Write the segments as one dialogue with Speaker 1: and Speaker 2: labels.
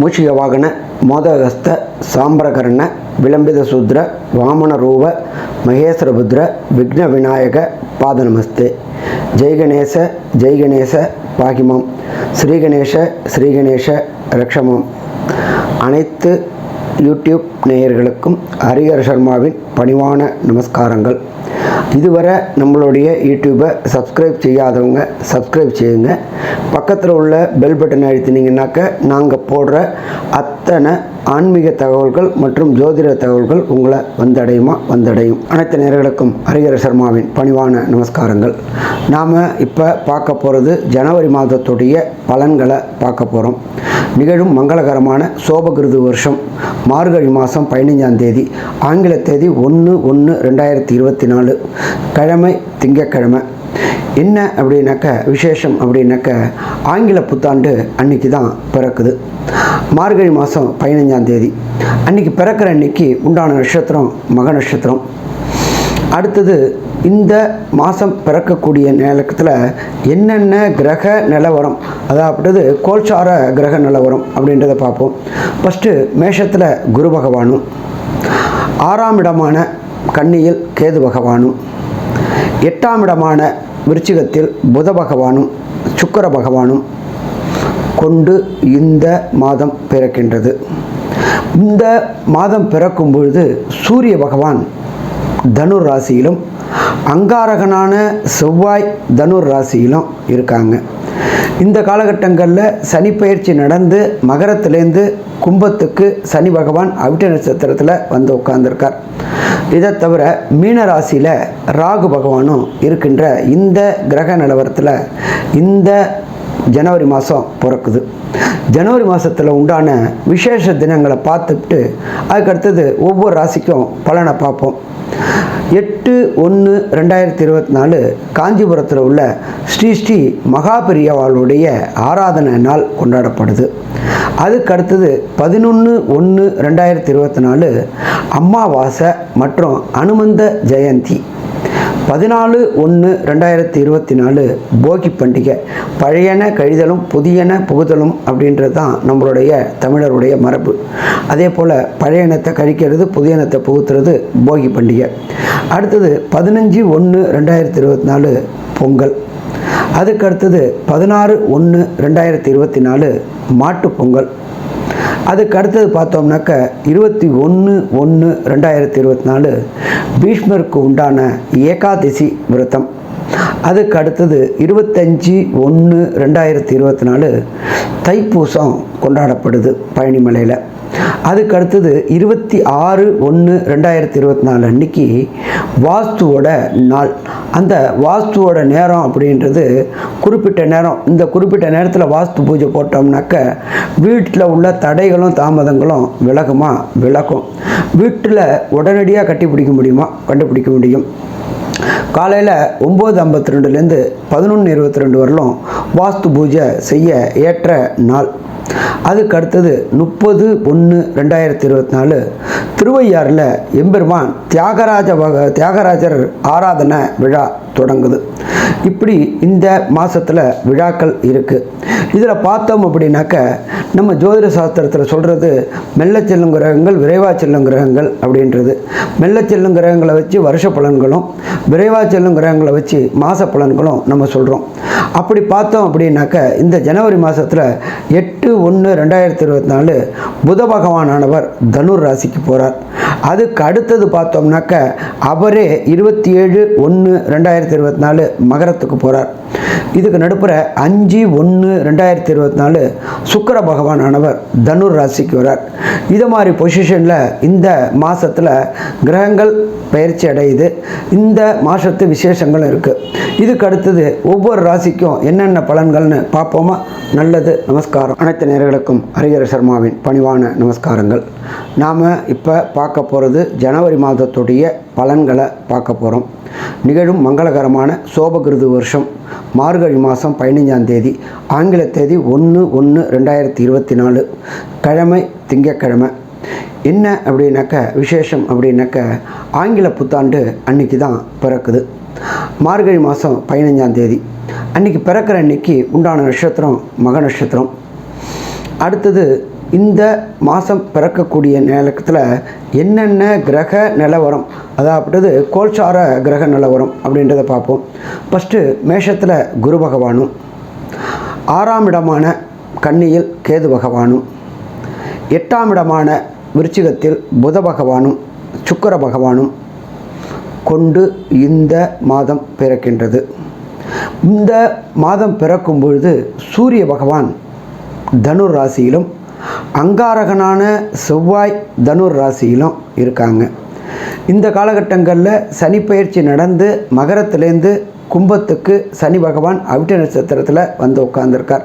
Speaker 1: மூஷிக வாகன மோதகஸ்த சாம்பரகர்ண விளம்பித சூத்ர வாமன ரூப மகேஸ்வரபுத்ர விக்ன விநாயக பாத நமஸ்தே ஜெய்கணேச பாகிமம். ஸ்ரீகணேச ஸ்ரீகணேச ரக்ஷமம். அனைத்து யூடியூப் நேயர்களுக்கும் ஹரிஹர் சர்மாவின் பணிவான நமஸ்காரங்கள். இதுவரை நம்மளுடைய யூடியூப்பை சப்ஸ்கிரைப் செய்யாதவங்க சப்ஸ்கிரைப் செய்யுங்க. பக்கத்தில் உள்ள பெல் பட்டன் அழுத்தினீங்கன்னாக்க நாங்கள் போடுற அத்தனை ஆன்மீக தகவல்கள் மற்றும் ஜோதிட தகவல்கள் உங்களை வந்தடையுமா? வந்தடையும். அனைத்து நேர்களுக்கும் ஹரிஹர சர்மாவின் பணிவான நமஸ்காரங்கள். நாம் இப்போ பார்க்க போகிறது ஜனவரி மாதத்துடைய பலன்களை பார்க்க போகிறோம் நிகழும் மங்களகரமான சோபகிருது வருஷம் மார்கழி மாதம் பதினைஞ்சாம் தேதி ஆங்கில தேதி ஒன்று ஒன்று ரெண்டாயிரத்தி இருபத்தி நாலு கிழமை திங்கக்கிழமை என்ன அப்படின்னாக்க விசேஷம் அப்படின்னாக்க ஆங்கில புத்தாண்டு அன்னைக்கு தான் பிறக்குது. மார்கழி மாதம் பதினஞ்சாம் தேதி. அன்னைக்கு பிறக்கிற அன்னைக்கு உண்டான நட்சத்திரம் மக நட்சத்திரம். அடுத்தது இந்த மாதம் பிறக்கக்கூடிய நேரத்தில் என்னென்ன கிரக நிலவரம் அதாவது கோல்சார கிரக நிலவரம் அப்படின்றத பார்ப்போம். ஃபஸ்ட்டு மேஷத்தில் குரு பகவானும் ஆறாம் இடமான கன்னியில் கேது பகவானும் எட்டாம் இடமான விருச்சிகத்தில் புத பகவானும் சுக்கர பகவானும் கொண்டு இந்த மாதம் பிறக்கின்றது. இந்த மாதம் பிறக்கும் பொழுது சூரிய பகவான் தனுர் ராசியிலும் அங்காரகனான செவ்வாய் தனுர் ராசியிலும் இருக்காங்க. இந்த காலகட்டங்களில் சனி பயிற்சி நடந்து மகரத்திலேருந்து கும்பத்துக்கு சனி பகவான் அவிட்ட நட்சத்திரத்தில் வந்து உட்கார்ந்துருக்கார். இதை தவிர மீன ராசியில் ராகு பகவானும் இருக்கின்ற இந்த கிரக நிலவரத்தில் இந்த ஜனவரி மாதம் பிறக்குது. ஜனவரி மாதத்தில் உண்டான விசேஷ தினங்களை பார்த்துட்டு அதுக்கடுத்தது ஒவ்வொரு ராசிக்கும் பலனை பார்ப்போம். எட்டு ஒன்று ரெண்டாயிரத்தி இருபத்தி நாலு காஞ்சிபுரத்தில் உள்ள ஸ்ரீ ஸ்ரீ மகாபெரியவாளுடைய ஆராதனை நாள் கொண்டாடப்படுது. அதுக்கு அடுத்தது பதினொன்று ஒன்று ரெண்டாயிரத்தி இருபத்தி நாலு அம்மாவாசை மற்றும் அனுமந்த ஜெயந்தி. பதினாலு ஒன்று ரெண்டாயிரத்தி இருபத்தி நாலு போகி பண்டிகை. பழையன கழிதலும் புதியன புகுதலும் அப்படின்றது தான் நம்மளுடைய தமிழருடைய மரபு. அதே போல் பழையனத்தை கழிக்கிறது புதியனத்தை புகுத்துறது போகி பண்டிகை. அடுத்தது பதினஞ்சு ஒன்று ரெண்டாயிரத்தி இருபத்தி நாலு பொங்கல். அதுக்கு அடுத்தது பதினாறு ஒன்று ரெண்டாயிரத்தி இருபத்தி நாலு மாட்டுப்பொங்கல் அதுக்கு அடுத்தது பார்த்தோம்னாக்க இருபத்தி ஒன்று ஒன்று ரெண்டாயிரத்தி இருபத்தி நாலு பீஷ்மருக்கு உண்டான ஏகாதசி விரதம். அதுக்கு அடுத்தது இருபத்தஞ்சி ஒன்று ரெண்டாயிரத்தி இருபத்தி நாலு தைப்பூசம் கொண்டாடப்படுது பழனிமலையில். அதுக்கு அடுத்தது இருபத்தி ஆறு ஒன்று ரெண்டாயிரத்தி இருபத்தி நாலு அன்னைக்கு வாஸ்துவோட நாள். அந்த வாஸ்துவோட நேரம் அப்படின்றது குறிப்பிட்ட நேரம். இந்த குறிப்பிட்ட நேரத்தில் வாஸ்து பூஜை போட்டோம்னாக்க வீட்டில் உள்ள தடைகளும் தாமதங்களும் விலகுமா? விலகும். வீட்டில் உடனடியாக கட்டிப்பிடிக்க முடியுமா? கண்டுபிடிக்க முடியும். காலையில் ஒம்பது ஐம்பத்தி ரெண்டுலேருந்து பதினொன்று இருபத்தி ரெண்டு வரலும் வாஸ்து பூஜை செய்ய ஏற்ற நாள். அதுக்கு அடுத்தது முப்பது ஒன்று ரெண்டாயிரத்தி இருபத்தி நாலு திருவையாறில் எம்பெருமான் தியாகராஜ வக தியாகராஜர் ஆராதனை விழா தொடங்குது. இப்படி இந்த மாதத்தில் விழாக்கள் இருக்குது இதில் பார்த்தோம் அப்படின்னாக்க நம்ம ஜோதிட சாஸ்திரத்தில் சொல்கிறது மெல்ல செல்லும் கிரகங்கள் விரைவாக செல்லும் கிரகங்கள் அப்படின்றது. மெல்ல செல்லும் கிரகங்களை வச்சு வருஷ பலன்களும் விரைவாக செல்லும் கிரகங்களை வச்சு மாத பலன்களும் நம்ம சொல்கிறோம் அப்படி பார்த்தோம் அப்படின்னாக்க இந்த ஜனவரி மாதத்தில் எட்டு ஒன்று ரெண்டாயிரத்தி இருபத்தி நாலு புத பகவானானவர் தனுர் ராசிக்கு போகிறார் அதுக்கு அடுத்தது பார்த்தோம்னாக்க அவரே இருபத்தி ஏழு ஒன்று ரெண்டாயிரத்தி இருபத்தி நாலு மகரத்துக்கு போகிறார் இதுக்கு நடுப்புற அஞ்சு ஒன்று ரெண்டாயிரத்தி இருபத்தி நாலு சுக்கர பகவானானவர் தனுர் ராசிக்கு வரார் இது மாதிரி பொசிஷனில் இந்த மாதத்தில் கிரகங்கள் பயிற்சி அடையுது. இந்த மாதத்து விசேஷங்கள் இருக்குது இதுக்கு அடுத்தது ஒவ்வொரு ராசிக்கும் என்னென்ன பலன்கள்னு பார்ப்போமா? நல்லது நமஸ்காரம். அனைத்து நேர்களுக்கும் ஹரிஹர சர்மாவின் பணிவான நமஸ்காரங்கள். நாம் இப்போ பார்க்க போகிறது ஜனவரி மாதத்துடைய பலன்களை பார்க்க போகிறோம் நிகழும் மங்களகரமான சோபகிருது வருஷம். மார்கழி மாதம் பதினைஞ்சாம் தேதி ஆங்கில தேதி ஒன்று ஒன்று ரெண்டாயிரத்தி இருபத்தி நாலு கிழமை திங்கக்கிழமை என்ன அப்படின்னாக்க விசேஷம் அப்படின்னாக்க ஆங்கில புத்தாண்டு அன்னைக்கு தான் பிறக்குது. மார்கழி மாதம் பதினஞ்சாம் தேதி அன்னைக்கு பிறக்கிற அன்னைக்கு உண்டான நட்சத்திரம் மக நட்சத்திரம். அடுத்தது இந்த மாதம் பிறக்கக்கூடிய நேரத்தில் என்னென்ன கிரக நிலவரம் அதாவது கோல்சார கிரக நிலவரம் அப்படின்றத பார்ப்போம். ஃபஸ்ட்டு மேஷத்தில் குரு பகவானும் ஆறாம் இடமான கன்னியில் கேது பகவானும் எட்டாம் இடமான விருச்சிகத்தில் புத பகவானும் சுக்கர பகவானும் கொண்டு இந்த மாதம் பிறக்கின்றது. இந்த மாதம் பிறக்கும் பொழுது சூரிய பகவான் தனுர் ராசியிலும் அங்காரகனான செவ்வாய் தனுர் ராசியிலும் இருக்காங்க. இந்த காலகட்டங்களில் சனி பயிற்சி நடந்து மகரத்திலேருந்து கும்பத்துக்கு சனி பகவான் அவிட்ட நட்சத்திரத்தில் வந்து உட்கார்ந்துருக்கார்.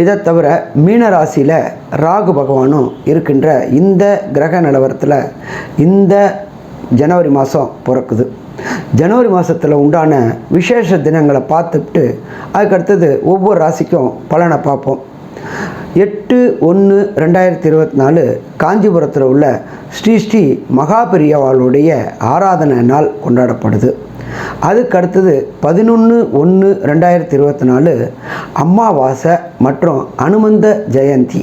Speaker 1: இதை தவிர மீன ராசியில் ராகு பகவானும் இருக்கின்ற இந்த கிரக நிலவரத்தில் இந்த ஜனவரி மாதம் பிறக்குது. ஜனவரி மாதத்தில் உண்டான விசேஷ தினங்களை பார்த்துட்டு அதுக்கடுத்தது ஒவ்வொரு ராசிக்கும் பலனை பார்ப்போம். எட்டு ஒன்று ரெண்டாயிரத்தி இருபத்தி நாலு காஞ்சிபுரத்தில் உள்ள ஸ்ரீ ஸ்ரீ மகாபெரியவாளுடைய ஆராதனை நாள் கொண்டாடப்படுது. அதுக்கடுத்தது பதினொன்று ஒன்று ரெண்டாயிரத்தி இருபத்தி நாலு அம்மாவாசை மற்றும் அனுமந்த ஜெயந்தி.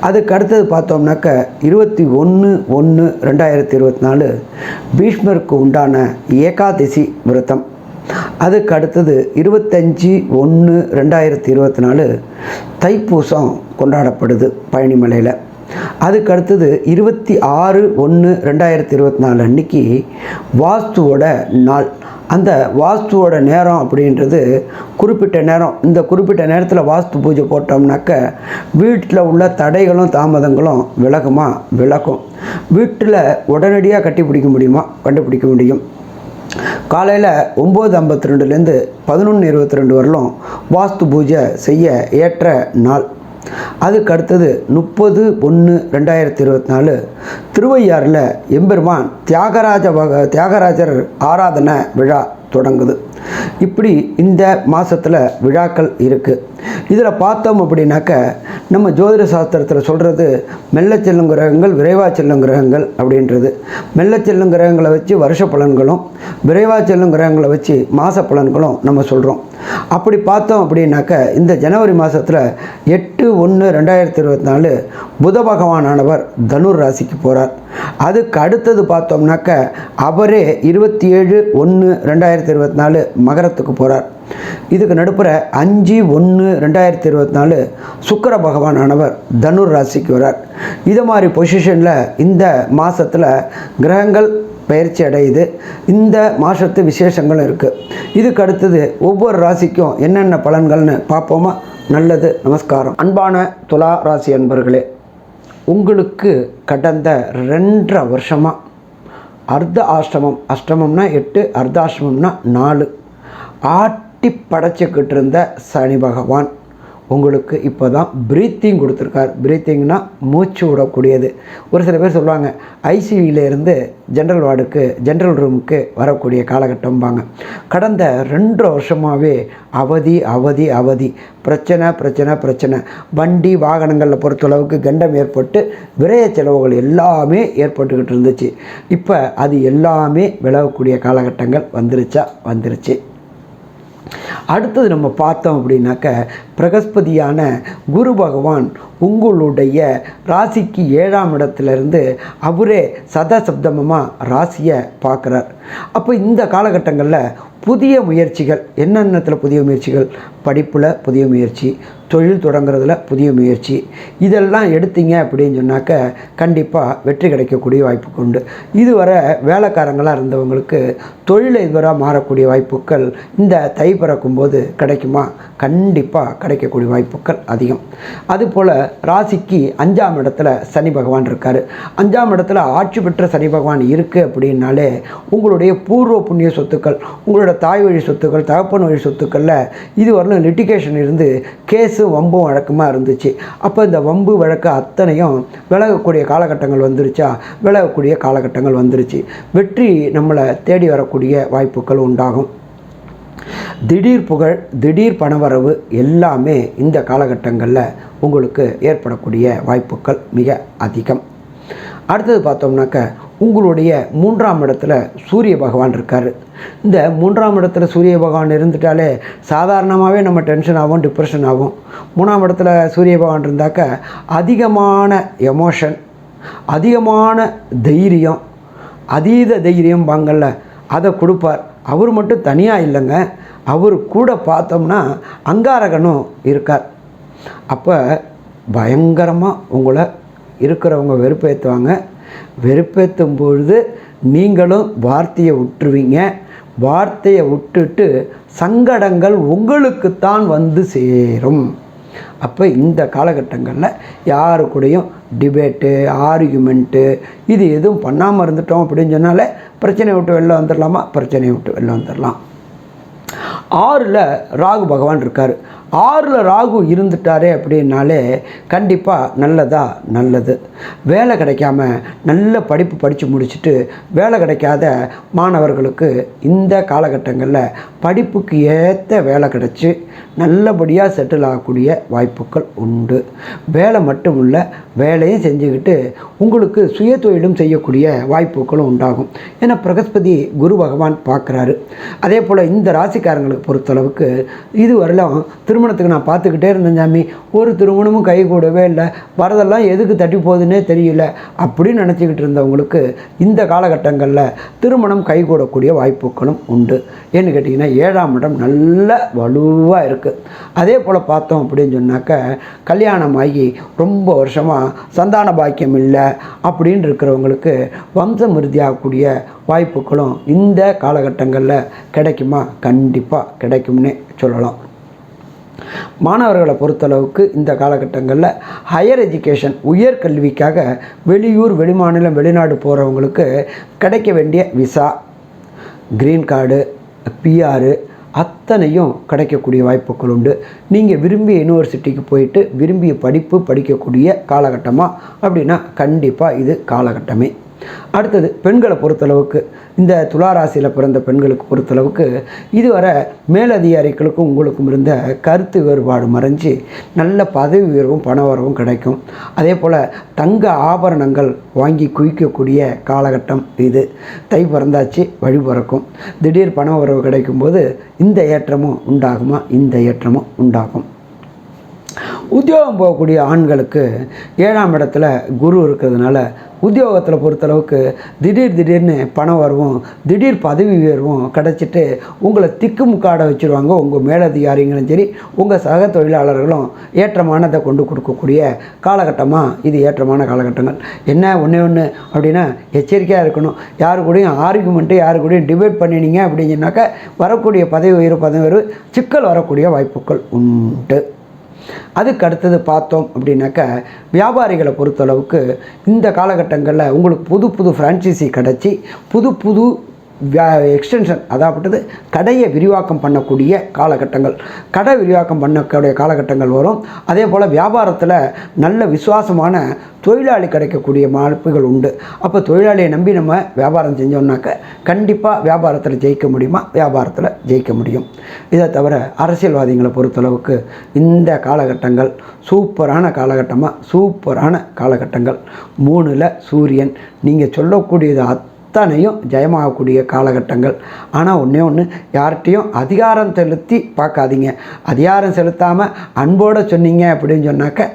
Speaker 1: அதுக்கு அடுத்தது பார்த்தோம்னாக்க இருபத்தி ஒன்று ஒன்று ரெண்டாயிரத்தி இருபத்தி நாலு பீஷ்மருக்கு உண்டான ஏகாதசி விரதம். அதுக்கு அடுத்தது இருபத்தஞ்சி ஒன்று ரெண்டாயிரத்தி இருபத்தி நாலு தைப்பூசம் கொண்டாடப்படுது பழனிமலையில். அதுக்கு அடுத்தது இருபத்தி ஆறு ஒன்று ரெண்டாயிரத்தி இருபத்தி நாலு அன்னைக்கு வாஸ்துவோட நாள். அந்த வாஸ்துவோட நேரம் அப்படின்றது குறிப்பிட்ட நேரம். இந்த குறிப்பிட்ட நேரத்தில் வாஸ்து பூஜை போட்டோம்னாக்க வீட்டில் உள்ள தடைகளும் தாமதங்களும் விலகுமா? விலகும். வீட்டில் உடனடியாக கட்டிப்பிடிக்க முடியுமா? கண்டுபிடிக்க முடியும். காலையில் ஒம்பது ஐம்பத்தி ரெண்டுலேருந்து பதினொன்று இருபத்தி ரெண்டு வரலும் வாஸ்து பூஜை செய்ய ஏற்ற நாள். அதுக்கு அடுத்தது முப்பது ஒன்று ரெண்டாயிரத்தி இருபத்தி நாலு திருவையாறில் எம்பெருமான் தியாகராஜ வக தியாகராஜர் ஆராதனை விழா தொடங்குது. இப்படி இந்த மாதத்தில் விழாக்கள் இருக்குது இதில் பார்த்தோம் அப்படின்னாக்க நம்ம ஜோதிட சாஸ்திரத்தில் சொல்கிறது மெல்ல செல்லும் கிரகங்கள் விரைவாக செல்லும் கிரகங்கள் அப்படின்றது. மெல்ல செல்லும் கிரகங்களை வச்சு வருஷ பலன்களும் விரைவாக செல்லும் கிரகங்களை வச்சு மாத பலன்களும் நம்ம சொல்கிறோம் அப்படி பார்த்தோம் அப்படின்னாக்க இந்த ஜனவரி மாதத்தில் எட்டு ஒன்று ரெண்டாயிரத்தி இருபத்தி நாலு புத பகவானானவர் தனுர் ராசிக்கு போகிறார் அதுக்கு அடுத்தது பார்த்தோம்னாக்க அவரே இருபத்தி ஏழு ஒன்று ரெண்டாயிரத்தி இருபத்தி நாலு மகரத்துக்கு போகிறார் இதுக்கு நடுப்புற அஞ்சு ஒன்று ரெண்டாயிரத்தி இருபத்தி நாலு சுக்கர பகவானானவர் தனுர் ராசிக்கு வரார். இது மாதிரி பொசிஷனில் இந்த மாதத்தில் கிரகங்கள் பயிற்சி அடையுது. இந்த மாதத்து விசேஷங்களும் இருக்குது இதுக்கு அடுத்தது ஒவ்வொரு ராசிக்கும் என்னென்ன பலன்கள்னு பார்ப்போமா? நல்லது நமஸ்காரம். அன்பான துலா ராசி அன்பர்களே உங்களுக்கு கடந்த ரெண்டரை வருஷமாக அர்த்த ஆஷ்டமம் அஷ்டமம்னா எட்டு அர்த்தாஷ்டமம்னா நாலு. ஆட்டி படைச்சிக்கிட்டு இருந்த சனி பகவான் உங்களுக்கு இப்போ தான் ப்ரீத்திங் கொடுத்துருக்கார். ப்ரீத்திங்னால் மூச்சு விடக்கூடியது. ஒரு சில பேர் சொல்லுவாங்க ஐசியூலேருந்து ஜென்ரல் வார்டுக்கு ஜென்ரல் ரூமுக்கு வரக்கூடிய காலகட்டம்பாங்க. கடந்த ரெண்டு வருஷமாகவே அவதி அவதி அவதி. பிரச்சனை பிரச்சனை பிரச்சனை. வண்டி வாகனங்களில் பொறுத்தளவுக்கு கண்டம் ஏற்பட்டு விரய செலவுகள் எல்லாமே ஏற்பட்டுக்கிட்டு இருந்துச்சு. இப்போ அது எல்லாமே விலகக்கூடிய காலகட்டங்கள் வந்துருச்சா? வந்துருச்சு. அடுத்தது நம்ம பார்த்தோம் அப்படின்னாக்க பிரகஸ்பதியான குரு பகவான் உங்களுடைய ராசிக்கு ஏழாம் இடத்துலேருந்து அவரே சதசப்தமமாக ராசியை பார்க்குறார். அப்போ இந்த காலகட்டங்களில் புதிய முயற்சிகள். என்னென்னத்தில் புதிய முயற்சிகள்? படிப்பில் புதிய முயற்சி தொழில் தொடங்குறதுல புதிய முயற்சி. இதெல்லாம் எடுத்தீங்க அப்படின்னு சொன்னாக்க கண்டிப்பாக வெற்றி கிடைக்கக்கூடிய வாய்ப்பு உண்டு. இதுவரை வேலைக்காரங்களாக இருந்தவங்களுக்கு தொழிலதிபராக மாறக்கூடிய வாய்ப்புகள் இந்த தை பிறக்கும்போது கிடைக்குமா? கண்டிப்பாக கிடைக்கக்கூடிய வாய்ப்புகள் அதிகம். அதுபோல் ராசிக்கு அஞ்சாம் இடத்துல சனி பகவான் இருக்கார். அஞ்சாம் இடத்துல ஆட்சி பெற்ற சனி பகவான் இருக்குது அப்படின்னாலே உங்களுடைய பூர்வ புண்ணிய சொத்துக்கள் உங்களுடைய உங்களோட தாய் வழி சொத்துக்கள் தகப்பன் வழி சொத்துக்களில் இது வரலும் லிட்டிகேஷன் இருந்து கேஸு வம்பும் வழக்கமாக இருந்துச்சு. அப்போ இந்த வம்பு வழக்கு அத்தனையும் விலகக்கூடிய காலகட்டங்கள் வந்துருச்சா? விலகக்கூடிய காலகட்டங்கள் வந்துருச்சு. வெற்றி நம்மளை தேடி வரக்கூடிய வாய்ப்புகள் உண்டாகும். திடீர் புகழ் திடீர் பணவரவு எல்லாமே இந்த காலகட்டங்களில் உங்களுக்கு ஏற்படக்கூடிய வாய்ப்புகள் மிக அதிகம். அடுத்தது பார்த்தோம்னாக்க உங்களுடைய மூன்றாம் இடத்துல சூரிய பகவான் இருக்கார். இந்த மூன்றாம் இடத்துல சூரிய பகவான் இருந்துட்டாலே சாதாரணமாகவே நம்ம டென்ஷன் ஆகும் டிப்ரெஷன் ஆகும். மூணாம் இடத்துல சூரிய பகவான் இருந்தாக்க அதிகமான எமோஷன் அதிகமான தைரியம் அதீத தைரியம் பாங்கல்ல அதை கொடுப்பார். அவர் மட்டும் தனியாக இல்லைங்க. அவர் கூட பார்த்தோம்னா அங்காரகனும் இருக்கார். அப்போ பயங்கரமாக உங்களை இருக்கிறவங்க வெறுப்பேற்றுவாங்க வெறுப்பேற்றும் பொழுது நீங்களும் வார்த்தையை விட்டுருவீங்க வார்த்தையை விட்டுட்டு சங்கடங்கள் உங்களுக்குத்தான் வந்து சேரும். அப்போ இந்த காலகட்டங்களில் யாரு கூடயும் டிபேட்டு ஆர்குமெண்ட்டு இது எதுவும் பண்ணாமல் இருந்துட்டோம் அப்படின்னு சொன்னாலே பிரச்சனையை விட்டு வெளில வந்துடலாமா? பிரச்சனையை விட்டு வெளில வந்துடலாம். ஆறில் ராகு பகவான் இருக்கார். ஆறில் ராகு இருந்துட்டாரே அப்படின்னாலே கண்டிப்பாக நல்லதா நல்லது. வேலை கிடைக்காம நல்ல படிப்பு படித்து முடிச்சுட்டு வேலை கிடைக்காத மாணவர்களுக்கு இந்த காலகட்டங்களில் படிப்புக்கு ஏற்ற வேலை கிடைச்சி நல்லபடியாக செட்டில் ஆகக்கூடிய வாய்ப்புகள் உண்டு. வேலை மட்டும் இல்லை வேலையும் செஞ்சுக்கிட்டு உங்களுக்கு சுய தொழிலும் செய்யக்கூடிய வாய்ப்புகளும் உண்டாகும். ஏன்னா பிரகஸ்பதி குரு பகவான் பார்க்குறாரு. அதே போல் இந்த ராசிக்காரங்களுக்கு பொறுத்தளவுக்கு இதுவரையிலும் திருமணத்துக்கு நான் பார்த்துக்கிட்டே இருந்தேன் சாமி. ஒரு திருமணமும் கை கூடவே இல்லை. வரதெல்லாம் எதுக்கு தட்டி போகுதுன்னே தெரியல அப்படின்னு நினச்சிக்கிட்டு இருந்தவங்களுக்கு இந்த காலகட்டங்களில் திருமணம் கைகூடக்கூடிய வாய்ப்புகளும் உண்டு. ஏன்னு கேட்டிங்கன்னா ஏழாம் இடம் நல்ல வலுவாக இருக்குது அதே போல் பார்த்தோம் அப்படின்னு சொன்னாக்க கல்யாணம் ஆகி ரொம்ப வருஷமாக சந்தான பாக்கியம் இல்லை அப்படின்னு இருக்கிறவங்களுக்கு வம்சம் உறுதியாகக்கூடிய வாய்ப்புகளும் இந்த காலகட்டங்களில் கிடைக்குமா? கண்டிப்பாக கிடைக்கும்னே சொல்லலாம். மாணவர்களை பொறுத்தளவுக்கு இந்த காலகட்டங்களில் ஹையர் எஜுகேஷன் உயர்கல்விக்காக வெளியூர் வெளிமாநிலம் வெளிநாடு போகிறவங்களுக்கு கிடைக்க வேண்டிய விசா க்ரீன் கார்டு பிஆரு அத்தனையும் கிடைக்கக்கூடிய வாய்ப்புகள் உண்டு. நீங்கள் விரும்பிய யூனிவர்சிட்டிக்கு போயிட்டு விரும்பிய படிப்பு படிக்கக்கூடிய காலகட்டமாக அப்படின்னா கண்டிப்பாக இது காலகட்டமே. அடுத்தது பெண்களை பொறுத்தளவுக்கு இந்த துளாராசியில் பிறந்த பெண்களுக்கு பொறுத்தளவுக்கு இதுவரை மேலதிகாரிகளுக்கும் உங்களுக்கும் இருந்த கருத்து வேறுபாடு மறைஞ்சு நல்ல பதவி உயர்வும் பண வரவும் கிடைக்கும். அதே போல் தங்க ஆபரணங்கள் வாங்கி குவிக்கக்கூடிய காலகட்டம் இது. தை பிறந்தாச்சு வழி பிறக்கும். திடீர் பண வரவு கிடைக்கும்போது இந்த ஏற்றமும் உண்டாகுமா? இந்த ஏற்றமும் உண்டாகும். உத்தியோகம் போகக்கூடிய ஆண்களுக்கு ஏழாம் இடத்துல குரு இருக்கிறதுனால உத்தியோகத்தில் பொறுத்தளவுக்கு திடீர் திடீர்னு பணம் வரவும் திடீர் பதவி உயர்வும் கிடச்சிட்டு உங்களை திக்குமுக்காட வச்சுருவாங்க. உங்கள் மேலதிகாரிகளும் சரி உங்கள் சக தொழிலாளர்களும் ஏற்றமானதை கொண்டு கொடுக்கக்கூடிய காலகட்டமாக இது ஏற்றமான காலகட்டங்கள். என்ன ஒன்று ஒன்று அப்படின்னா எச்சரிக்கையாக இருக்கணும். யாரு கூடயும் ஆர்குமெண்ட்டு யாரு கூடயும் டிபேட் பண்ணினீங்க அப்படின்னாக்கா வரக்கூடிய பதவி உயர்வு பதவி உயர்வு சிக்கல் வரக்கூடிய வாய்ப்புகள் உண்டு. அதுக்கு அடுத்தது பார்த்தோம் அப்படின்னாக்கா வியாபாரிகளை பொறுத்தளவுக்கு இந்த காலகட்டங்களில் உங்களுக்கு புது புது ஃப்ரான்ச்சைசி கிடச்சி புது புது எக்ஸ்டென்ஷன் அதாவது கடையை விரிவாக்கம் பண்ணக்கூடிய காலகட்டங்கள். கடை விரிவாக்கம் பண்ணக்கூடிய காலகட்டங்கள் வரும். அதே போல் வியாபாரத்தில் நல்ல விசுவாசமான தொழிலாளி கிடைக்கக்கூடிய வாய்ப்புகள் உண்டு. அப்போ தொழிலாளியை நம்பி நம்ம வியாபாரம் செஞ்சோம்னாக்க கண்டிப்பாக வியாபாரத்தில் ஜெயிக்க முடியுமா? வியாபாரத்தில் ஜெயிக்க முடியும். இதை தவிர அரசியல்வாதிகளை பொறுத்தளவுக்கு இந்த காலகட்டங்கள் சூப்பரான காலகட்டமாக சூப்பரான காலகட்டங்கள். மூணில் சூரியன். நீங்கள் சொல்லக்கூடியது அத்தனையும் ஜெயமாகக்கூடிய காலகட்டங்கள். ஆனால் ஒன்றே ஒன்று யார்கிட்டையும் அதிகாரம் செலுத்தி பார்க்காதீங்க. அதிகாரம் செலுத்தாமல் அன்போடு சொன்னீங்க அப்படின்னு சொன்னாக்க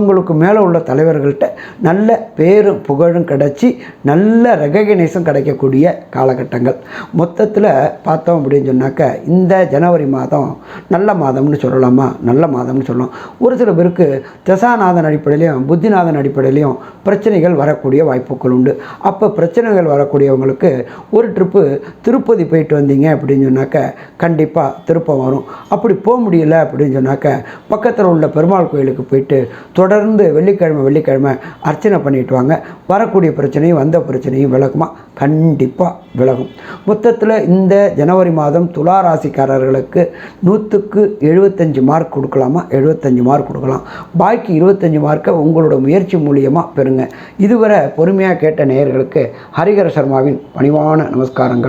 Speaker 1: உங்களுக்கு மேலே உள்ள தலைவர்கள்ட்ட நல்ல பேரும் புகழும் கிடச்சி நல்ல ரெகக்னைஸும் கிடைக்கக்கூடிய காலகட்டங்கள். மொத்தத்தில் பார்த்தோம் அப்படின்னு சொன்னாக்க இந்த ஜனவரி மாதம் நல்ல மாதம்னு சொல்லலாமா? நல்ல மாதம்னு சொல்லலாம். ஒரு சில பேருக்கு தசாநாதன் அடிப்படையிலையும் புத்திநாதன் அடிப்படையிலையும் பிரச்சனைகள் வரக்கூடிய வாய்ப்புகள் உண்டு. அப்போ பிரச்சனைகள் வரக்கூடிய இருக்கக்கூடியவங்களுக்கு ஒரு ட்ரிப்பு திருப்பதி போயிட்டு வந்தீங்க அப்படின்னு சொன்னாக்க கண்டிப்பாக திருப்பம் வரும். அப்படி போக முடியல அப்படின்னு சொன்னாக்க பக்கத்தில் உள்ள பெருமாள் கோயிலுக்கு போயிட்டு தொடர்ந்து வெள்ளிக்கிழமை வெள்ளிக்கிழமை அர்ச்சனை பண்ணிட்டு வாங்க. வரக்கூடிய பிரச்சனையும் வந்த பிரச்சனையும் விலகுமா? கண்டிப்பாக விலகும். மொத்தத்தில் இந்த ஜனவரி மாதம் துலா ராசிக்காரர்களுக்கு நூற்றுக்கு எழுபத்தஞ்சு மார்க் கொடுக்கலாமா? எழுபத்தஞ்சு மார்க் கொடுக்கலாம். பாக்கி இருபத்தஞ்சு மார்க்கை உங்களோட முயற்சி மூலியமாக பெறுங்க. இதுவரை பொறுமையாக கேட்ட நேயர்களுக்கு ஹரிஹர சர்மாவின் பணிவான நமஸ்காரங்கள்.